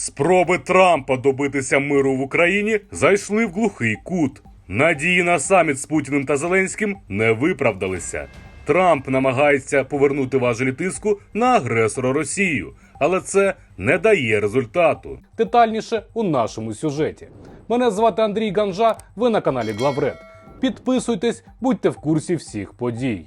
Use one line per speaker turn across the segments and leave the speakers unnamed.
Спроби Трампа добитися миру в Україні зайшли в глухий кут. Надії на саміт з Путіним та Зеленським не виправдалися. Трамп намагається повернути важелі тиску на агресора Росію, але це не дає результату. Детальніше у нашому сюжеті. Мене звати Андрій Ганжа. Ви на каналі Главред. Підписуйтесь, будьте в курсі всіх подій.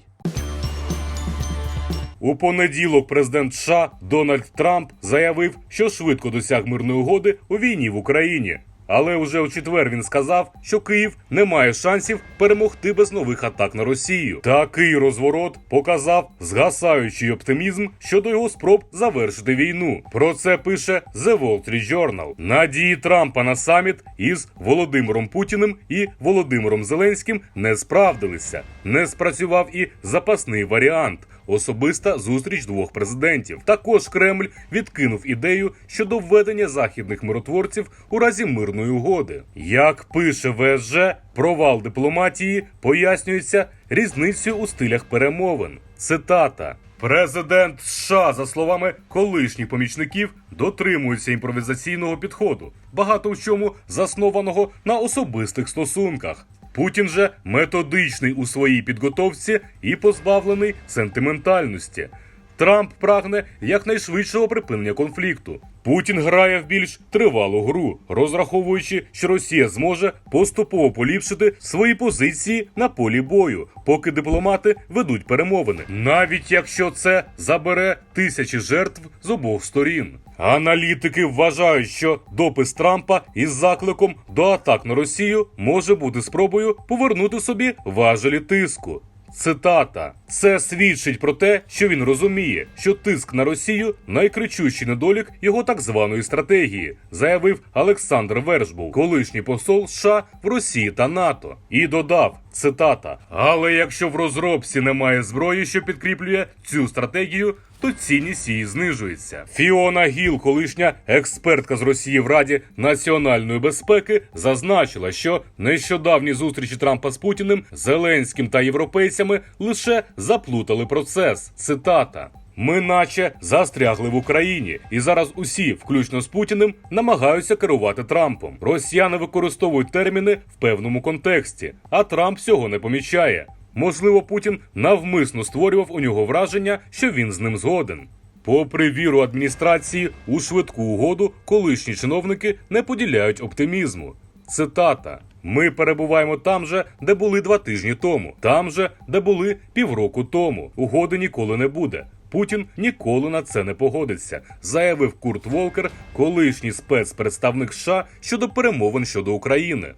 У понеділок президент США Дональд Трамп заявив, що швидко досяг мирної угоди у війні в Україні. Але вже у четвер він сказав, що Київ не має шансів перемогти без нових атак на Росію. Такий розворот показав згасаючий оптимізм щодо його спроб завершити війну. Про це пише The Wall Street Journal. Надії Трампа на саміт із Володимиром Путіним і Володимиром Зеленським не справдилися. Не спрацював і запасний варіант особиста зустріч двох президентів. Також Кремль відкинув ідею щодо введення західних миротворців у разі мирної угоди. Як пише ВСЖ, провал дипломатії пояснюється різницею у стилях перемовин. Цитата. Президент США, за словами колишніх помічників, дотримується імпровізаційного підходу, багато в чому заснованого на особистих стосунках. Путін же методичний у своїй підготовці і позбавлений сентиментальності. Трамп прагне якнайшвидшого припинення конфлікту. Путін грає в більш тривалу гру, розраховуючи, що Росія зможе поступово поліпшити свої позиції на полі бою, поки дипломати ведуть перемовини, навіть якщо це забере тисячі жертв з обох сторін. Аналітики вважають, що допис Трампа із закликом до атак на Росію може бути спробою повернути собі важелі тиску. Цитата: це свідчить про те, що він розуміє, що тиск на Росію найкричущий недолік його так званої стратегії, заявив Олександр Вершбул, колишній посол США в Росії та НАТО, і додав. Цитата: але якщо в розробці немає зброї, що підкріплює цю стратегію, то цінність її знижується. Фіона Гіл, колишня експертка з Росії в Раді національної безпеки, зазначила, що нещодавні зустрічі Трампа з Путіним, Зеленським та європейцями лише заплутали процес. Цитата. Ми, наче, застрягли в Україні, і зараз усі, включно з Путіним, намагаються керувати Трампом. Росіяни використовують терміни в певному контексті, а Трамп цього не помічає. Можливо, Путін навмисно створював у нього враження, що він з ним згоден. Попри віру адміністрації у швидку угоду, колишні чиновники не поділяють оптимізму. Цитата: Ми перебуваємо там же, де були два тижні тому, там же, де були півроку тому. Угоди ніколи не буде. Путін ніколи на це не погодиться, заявив Курт Волкер, колишній спецпредставник США щодо перемовин щодо України.